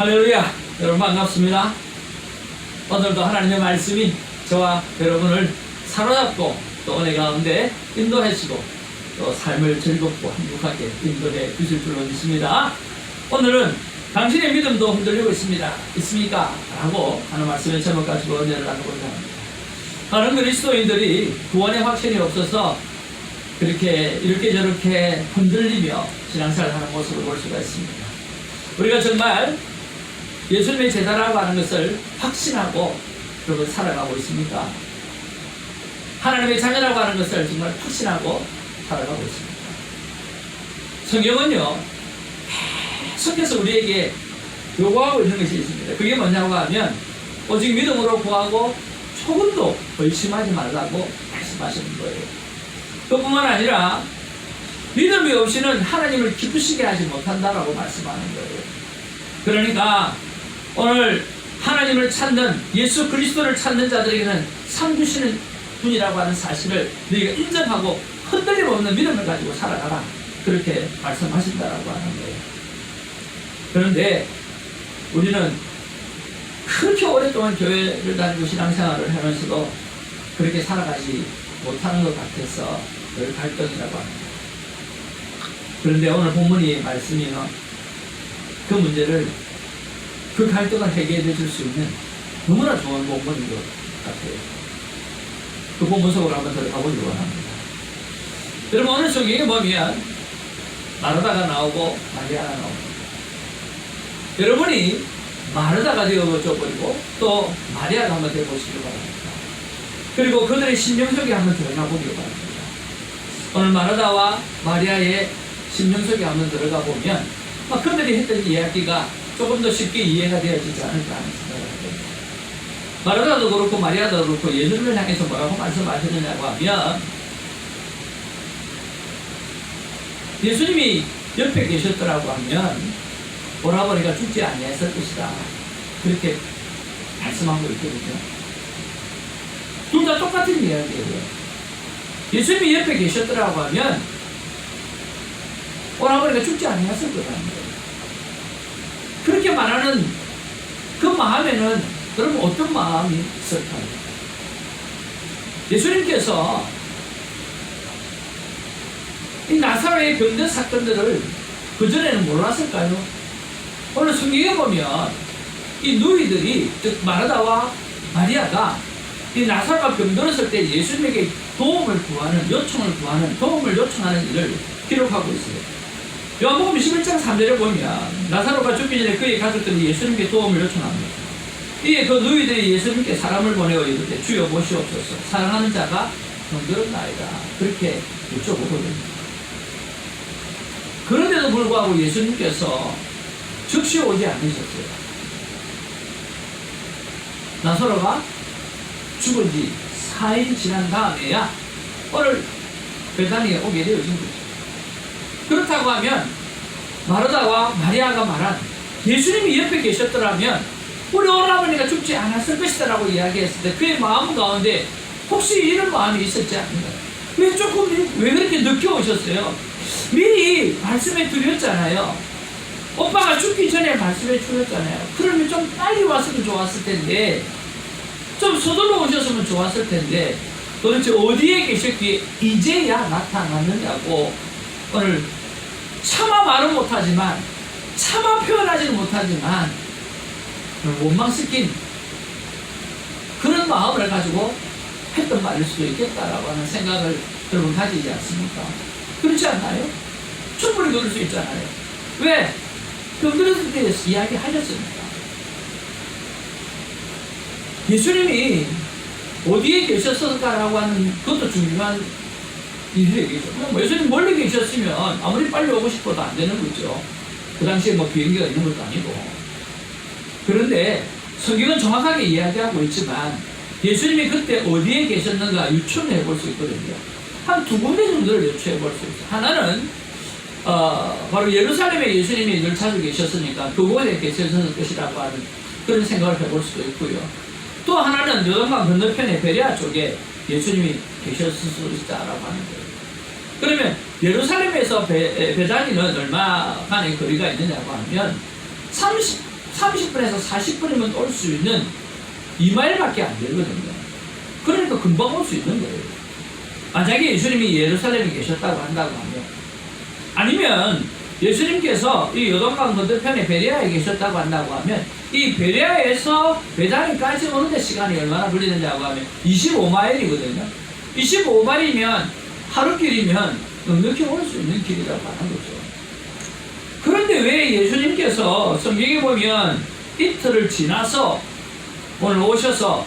할렐루야. 여러분 반갑습니다. 오늘도 하나님의 말씀이 저와 여러분을 사로잡고 또 은혜 가운데 인도하시고 또 삶을 즐겁고 행복하게 인도해 주실 줄로 믿습니다. 오늘은 당신의 믿음도 흔들리고 있습니다. 있습니까? 라고 하는 말씀의 제목 가지고 은혜를 나누고자 합니다. 많은 그리스도인들이 구원의 확신이 없어서 그렇게 이렇게 저렇게 흔들리며 신앙생활 하는 모습을 볼 수가 있습니다. 우리가 정말 예수님의 제자라고 하는 것을 확신하고 그리고 살아가고 있습니까? 하나님의 자녀라고 하는 것을 정말 확신하고 살아가고 있습니다. 성경은요, 계속해서 우리에게 요구하고 있는 것이 있습니다. 그게 뭐냐고 하면, 오직 믿음으로 구하고 조금도 의심하지 말라고 말씀하시는 거예요. 그뿐만 아니라, 믿음이 없이는 하나님을 기쁘시게 하지 못한다라고 말씀하는 거예요. 그러니까 오늘 하나님을 찾는 예수 그리스도를 찾는 자들에게는 상 주시는 분이라고 하는 사실을 너희가 인정하고 흔들림 없는 믿음을 가지고 살아가라 그렇게 말씀하신다라고 하는 거예요. 그런데 우리는 그렇게 오랫동안 교회를 다니고 신앙생활을 하면서도 그렇게 살아가지 못하는 것 같아서 늘 갈등이라고 합니다. 그런데 오늘 본문이 말씀이요. 그 문제를 그 갈등을 해결해 줄 수 있는 너무나 좋은 본문인 것 같아요. 그 본문 속으로 한번 들어가 보려고 합니다. 여러분 오늘 성경에 보면 마르다가 나오고 마리아가 나옵니다. 여러분이 마르다가 되어버리고 또 마리아가 한번 되어보시기 바랍니다. 그리고 그들의 심령 속에 한번 들어가 보기 바랍니다. 오늘 마르다와 마리아의 심령 속에 한번 들어가 보면 막 그들이 했던 이야기가 조금 더 쉽게 이해가 되어지지 않을까 하는 생각을 합니다. 마르다도 그렇고 마리아도 그렇고 예수님을 향해서 뭐라고 말씀하셨느냐고 하면 예수님이 옆에 계셨더라고 하면 오라버니가 죽지 아니했을 것이다. 그렇게 말씀하고 있거든요. 둘 다 똑같은 이야기예요. 예수님이 옆에 계셨더라고 하면 오라버니가 죽지 아니했을 거라는 거예요. 그렇게 말하는 그 마음에는 여러분 어떤 마음이 있을까요? 예수님께서 이 나사로의 병든 사건들을 그전에는 몰랐을까요? 오늘 성경에 보면 이 누이들이 즉 마르다와 마리아가 이 나사로가 병들었을 때 예수님에게 도움을 구하는 요청을 구하는 도움을 요청하는 일을 기록하고 있어요. 요한복음 11장 3절에 보면 나사로가 죽기 전에 그의 가족들이 예수님께 도움을 요청합니다. 이에 그 누이들이 예수님께 사람을 보내어 이르되 주여 보시옵소서 사랑하는 자가 병들었나이다. 그렇게 여쭤보거든요. 그런데도 불구하고 예수님께서 즉시 오지 않으셨어요. 나사로가 죽은 지 4일 지난 다음에야 오늘 베다니에 오게 되어진 거죠. 그렇다고 하면 마르다와 마리아가 말한 예수님이 옆에 계셨더라면 우리 오라버니가 죽지 않았을 것이다라고 이야기했을 때 그의 마음 가운데 혹시 이런 마음이 있었지 않나요? 왜 조금 왜 그렇게 늦게 오셨어요? 미리 말씀해 드렸잖아요. 오빠가 죽기 전에 말씀해 주셨잖아요. 그러면 좀 빨리 왔으면 좋았을 텐데 좀 서둘러 오셨으면 좋았을 텐데 도대체 어디에 계셨기에 이제야 나타났느냐고 오늘 차마 말은 못하지만 차마 표현하지는 못하지만 원망시킨 그런 마음을 가지고 했던 말일 수도 있겠다라고 하는 생각을 여러분 가지지 않습니까? 그렇지 않나요? 충분히 그럴 수 있잖아요. 왜? 병들었을 때 이야기 하셨습니까? 예수님이 어디에 계셨을까라고 하는 그것도 중요한 뭐 예수님 멀리 계셨으면 아무리 빨리 오고 싶어도 안 되는 거죠. 그 당시에 뭐 비행기가 있는 것도 아니고. 그런데 성경은 정확하게 이야기하고 있지만 예수님이 그때 어디에 계셨는가 유추해 볼 수 있거든요. 한 두 군데 정도를 유추해 볼 수 있어요. 하나는 어, 바로 예루살렘에 예수님이 늘 자주 계셨으니까 그곳에 계셨을 것이라고 하는 그런 생각을 해볼 수도 있고요. 또 하나는 요단강 건너편의 베레아 쪽에 예수님이 계셨을 수 있다라고 하는 거예요. 그러면 예루살렘에서 베, 베다니는 얼마간의 거리가 있느냐고 하면 30, 30분에서 40분이면 올 수 있는 2마일밖에 안 되거든요. 그러니까 금방 올 수 있는 거예요. 만약에 예수님이 예루살렘에 계셨다고 한다고 하면 아니면 예수님께서 이 요단강 건너편에 베레아에 계셨다고 한다고 하면 이 베레아에서 베다니까지 오는데 시간이 얼마나 걸리는지라고 하면 25마일이거든요. 25마일이면 하루 길이면 넉넉히 올 수 있는 길이라고 하는 거죠. 그런데 왜 예수님께서 성경에 보면 이틀을 지나서 오늘 오셔서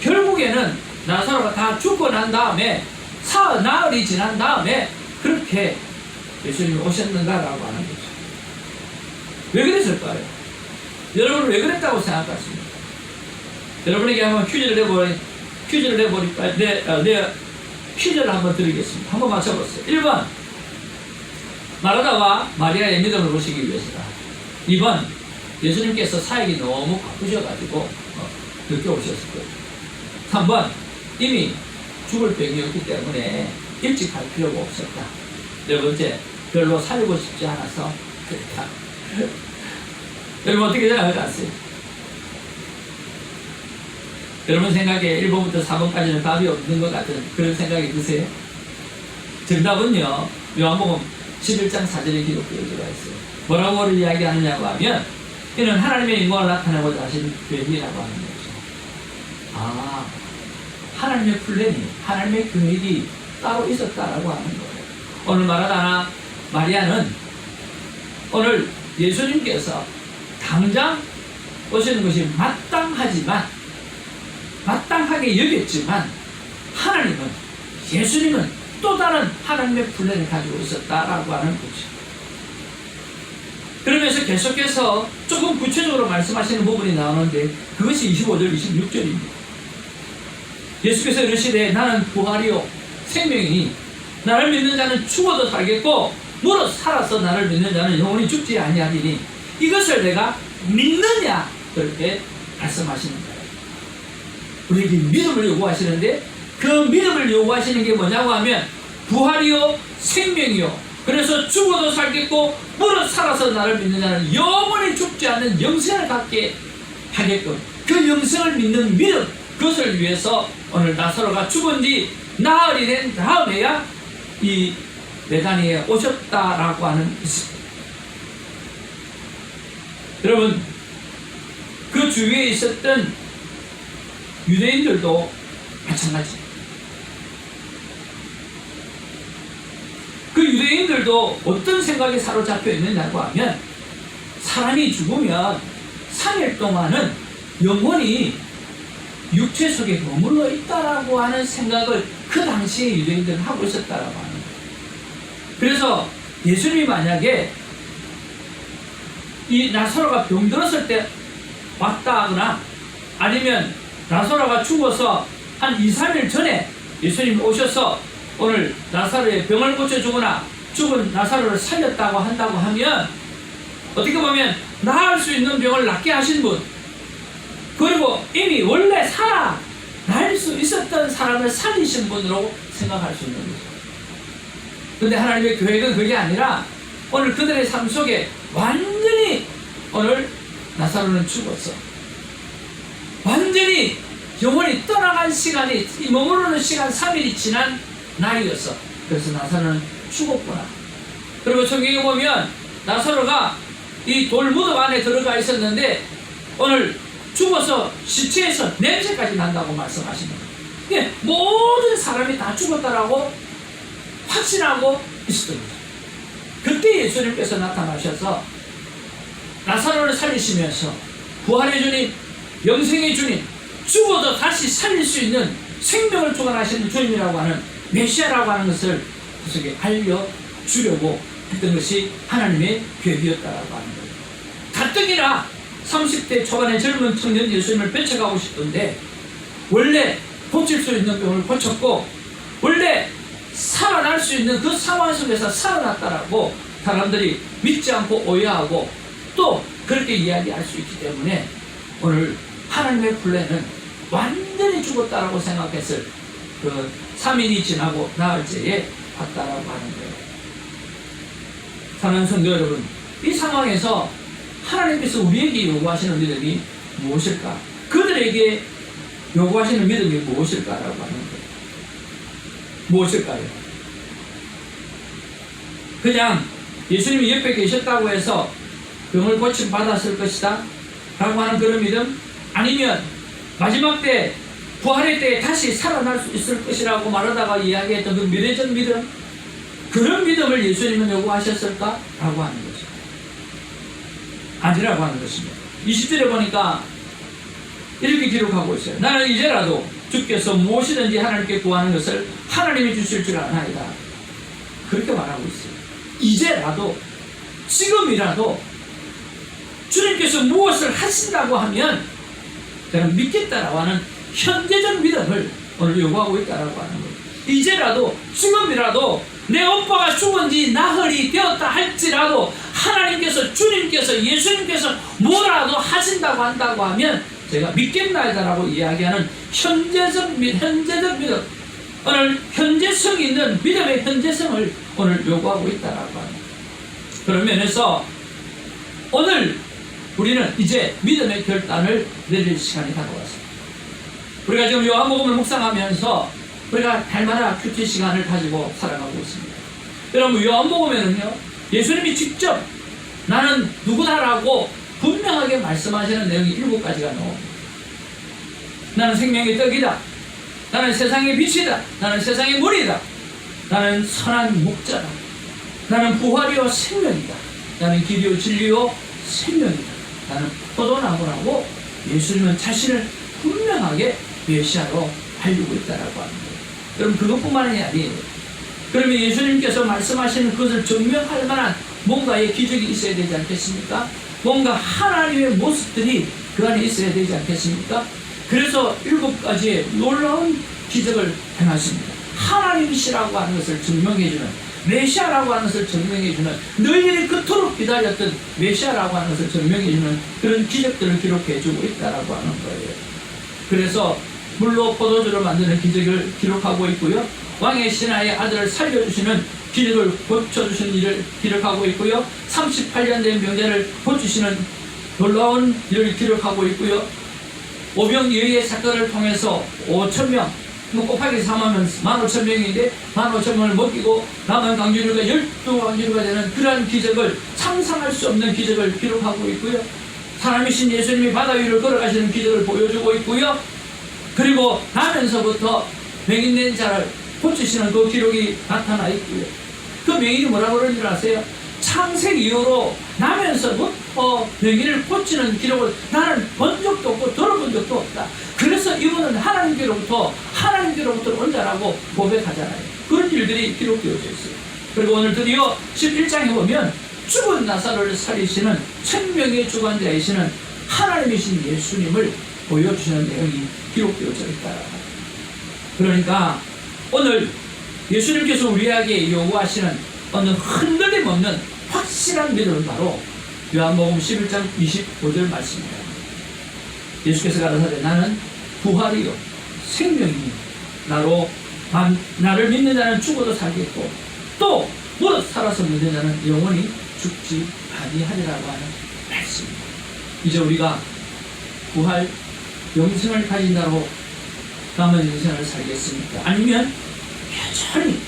결국에는 나사로가 다 죽고 난 다음에 사흘 나흘이 지난 다음에 그렇게 예수님이 오셨는가라고 하는 거죠. 왜 그랬을까요? 여러분 왜 그랬다고 생각하십니까? 여러분에게 한번 퀴즈를 내버리 퀴즈를 내버릴까? 내, 어, 내 퀴즈를 한번 드리겠습니다. 한번 맞춰보세요. 1번 마르다와 마리아의 믿음을 보시기 위해서다. 2번 예수님께서 사역이 너무 바쁘셔가지고 어, 늦게 오셨을 거예요. 3번 이미 죽을 병이었기 때문에 일찍 갈 필요가 없었다. 네 번째 별로 살고 싶지 않아서 그랬다. 여러분 어떻게 생각하세요? 여러분 생각에 1번부터 4번까지는 답이 없는 것 같은 그런 생각이 드세요? 정답은요 요한복음 11장 4절에 기록되어 있어요. 뭐라고 이야기하느냐고 하면 이는 하나님의 영광을 나타내고자 하신 계획이라고 하는 거죠. 아 하나님의 플랜이 하나님의 계획이 따로 있었다라고 하는 거예요. 오늘 말하다나 마리아는 오늘 예수님께서 당장 오시는 것이 마땅하지만 마땅하게 여겼지만 하나님은 예수님은 또 다른 하나님의 플랜을 가지고 있었다라고 하는 거죠. 그러면서 계속해서 조금 구체적으로 말씀하시는 부분이 나오는데 그것이 25절, 26절입니다. 예수께서 이르시되 나는 부활이요 생명이니 나를 믿는 자는 죽어도 살겠고 무릇 살아서 나를 믿는 자는 영원히 죽지 아니하리니 이것을 내가 믿느냐 그렇게 말씀하시는 거예요. 우리에게 믿음을 요구하시는데 그 믿음을 요구하시는 게 뭐냐고 하면 부활이요 생명이요 그래서 죽어도 살겠고 무릇 살아서 나를 믿는 자는 영원히 죽지 않는 영생을 갖게 하게끔 그 영생을 믿는 믿음 그것을 위해서 오늘 나사로가 죽은 지 나흘이 된 다음에야 이 베다니에 오셨다라고 하는 것입니다. 여러분 그 주위에 있었던 유대인들도 마찬가지. 그 유대인들도 어떤 생각에 사로잡혀 있느냐고 하면 사람이 죽으면 3일 동안은 영혼이 육체 속에 머물러 있다라고 하는 생각을 그 당시에 유대인들은 하고 있었다라고 하는 거예요. 그래서 예수님이 만약에 이 나사로가 병들었을 때 왔다 하거나 아니면 나사로가 죽어서 한 2, 3일 전에 예수님이 오셔서 오늘 나사로의 병을 고쳐주거나 죽은 나사로를 살렸다고 한다고 하면 어떻게 보면 나을 수 있는 병을 낫게 하신 분 그리고 이미 원래 살아 날 수 있었던 사람을 살리신 분으로 생각할 수 있는 거죠. 근데 하나님의 계획은 그게 아니라 오늘 그들의 삶 속에 완전히 오늘 나사로는 죽었어. 완전히 영혼이 떠나간 시간이 이 머무르는 시간 3일이 지난 날이었어. 그래서 나사로는 죽었구나. 그리고 성경에 보면 나사로가 이 돌무덤 안에 들어가 있었는데 오늘 죽어서 시체에서 냄새까지 난다고 말씀하시는 거예요. 모든 사람이 다 죽었다라고 확신하고 있었던 거죠. 그때 예수님께서 나타나셔서 나사로를 살리시면서 부활의 주님, 영생의 주님, 죽어도 다시 살릴 수 있는 생명을 주관하시는 주님이라고 하는 메시아라고 하는 것을 그 속에 알려주려고 했던 것이 하나님의 계획이었다라고 거예요. 가뜩이나 30대 초반의 젊은 청년 예수님을 뺏어가고 싶던데 원래 고칠 수 있는 병을 고쳤고 원래 살아날 수 있는 그 상황 속에서 살아났다라고 사람들이 믿지 않고 오해하고 또 그렇게 이야기할 수 있기 때문에 오늘 하나님의 플랜은 완전히 죽었다라고 생각했을 그 3일이 지나고 나흘째에 왔다라고 하는 거예요. 사랑하는 성도 여러분, 이 상황에서 하나님께서 우리에게 요구하시는 믿음이 무엇일까? 그들에게 요구하시는 믿음이 무엇일까라고 하는 거예요. 무엇일까요? 그냥 예수님이 옆에 계셨다고 해서 병을 고침 받았을 것이다 라고 하는 그런 믿음 아니면 마지막 때 부활의 때에 다시 살아날 수 있을 것이라고 말하다가 이야기했던 그 미래적 믿음? 그런 믿음을 예수님은 요구하셨을까? 라고 하는 거죠 아니라고 하는 것입니다. 20절에 보니까 이렇게 기록하고 있어요. 나는 이제라도 주께서 무엇이든지 하나님께 구하는 것을 하나님이 주실 줄 아나이다. 그렇게 말하고 있어요. 이제라도 지금이라도 주님께서 무엇을 하신다고 하면 저는 믿겠다라고 하는 현재적 믿음을 오늘 요구하고 있다라고 하는 거예요. 이제라도 지금이라도 내 오빠가 죽은 지 나흘이 되었다 할지라도 하나님께서 주님께서 예수님께서 뭐라도 하신다고 한다고 하면 제가 믿겠나이다라고 이야기하는 현재적 믿 현재적 믿음 오늘 현재성 있는 믿음의 현재성을 오늘 요구하고 있다라고 합니다. 그런 면에서 오늘 우리는 이제 믿음의 결단을 내릴 시간이 다가왔습니다. 우리가 지금 요한복음을 묵상하면서 우리가 달마다 큐티 시간을 가지고 살아가고 있습니다. 여러분 요한복음에는요 예수님이 직접 나는 누구다라고 분명하게 말씀하시는 내용이 일곱 가지가 나옵니다. 나는 생명의 떡이다. 나는 세상의 빛이다. 나는 세상의 물이다. 나는 선한 목자다. 나는 부활이요 생명이다. 나는 길이요 진리요 생명이다. 나는 포도나무라고 예수님은 자신을 분명하게 메시아로 알리고 있다라고 거예요. 여러분 그것뿐만이 아니에요. 그러면 예수님께서 말씀하시는 그것을 증명할 만한 뭔가의 기적이 있어야 되지 않겠습니까? 뭔가 하나님의 모습들이 그 안에 있어야 되지 않겠습니까? 그래서 일곱 가지의 놀라운 기적을 행하십니다. 하나님이시라고 하는 것을 증명해주는 메시아라고 하는 것을 증명해주는 너희들이 그토록 기다렸던 메시아라고 하는 것을 증명해주는 그런 기적들을 기록해주고 있다라고 하는 거예요. 그래서 물로 포도주를 만드는 기적을 기록하고 있고요. 왕의 신하의 아들을 살려주시는 기적을 고쳐주신 일을 기록하고 있고요. 38년 된 병자를 고치시는 놀라운 일을 기록하고 있고요. 오병이의 사건을 통해서 5천 명, 뭐 곱하기 3하면 15,000명인데 15,000명을 먹이고 남은 강준우가 12강준우가 되는 그러한 기적을 상상할 수 없는 기적을 기록하고 있고요. 사람이신 예수님이 바다 위를 걸어가시는 기적을 보여주고 있고요. 그리고 나면서부터 맹인된 자를 고치시는 그 기록이 나타나 있고요. 그 맹인이 뭐라고 그러는 줄 아세요? 창세 이후로 나면서부터 맹인을 고치는 기록을 나는 본 적도 없고 들어본 적도 없다. 그래서 이분은 하나님께로부터 하나님께로부터 온 자라고 고백하잖아요. 그런 일들이 기록되어져 있어요. 그리고 오늘 드디어 11장에 보면 죽은 나사로를 살리시는 생명의 주관자이시는 하나님이신 예수님을 보여주시는 내용이 기록되어져 있다. 그러니까 오늘 예수님께서 우리에게 요구하시는 어느 흔들림 없는 확실한 믿음은 바로 요한복음 11장 25절 말씀입니다. 예수께서 가라사대 나는 부활이요 생명이니 나로 난- 나를 믿는 자는 죽어도 살겠고 또 무릇 살아서 믿는 자는 영원히 죽지 아니하리라고 하는 말씀입니다. 이제 우리가 부활 영생을 가진 자로 남은 인생을 살겠습니까? 아니면 여전히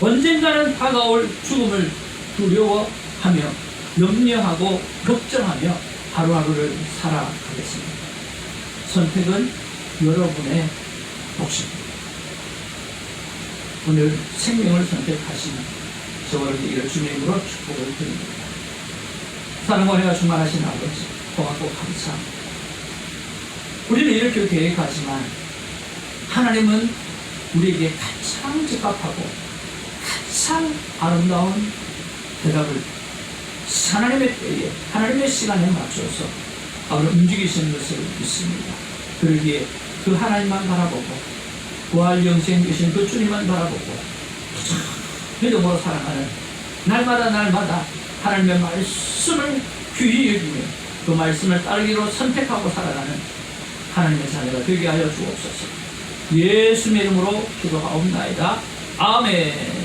언젠가는 다가올 죽음을 두려워하며 염려하고 걱정하며 하루하루를 살아가겠습니다. 선택은 여러분의 몫입니다. 오늘 생명을 선택하시는 저를 이를 주님으로 축복을 드립니다. 사랑과 충만하신 아버지 고맙고 감사합니다. 우리는 이렇게 계획하지만 하나님은 우리에게 가장 적합하고 가장 아름다운 대답을 하나님의 때에 하나님의 시간에 맞춰서 아버지 움직이시는 것을 믿습니다. 그러기에 그 하나님만 바라보고 부활 영생 되신 그 주님만 바라보고 믿음으로 살아가는 날마다 날마다 하나님의 말씀을 귀히 여기며 그 말씀을 따르기로 선택하고 살아가는 하나님의 자녀가 되게 하여 주옵소서. 예수의 이름으로 기도하옵나이다. 아멘.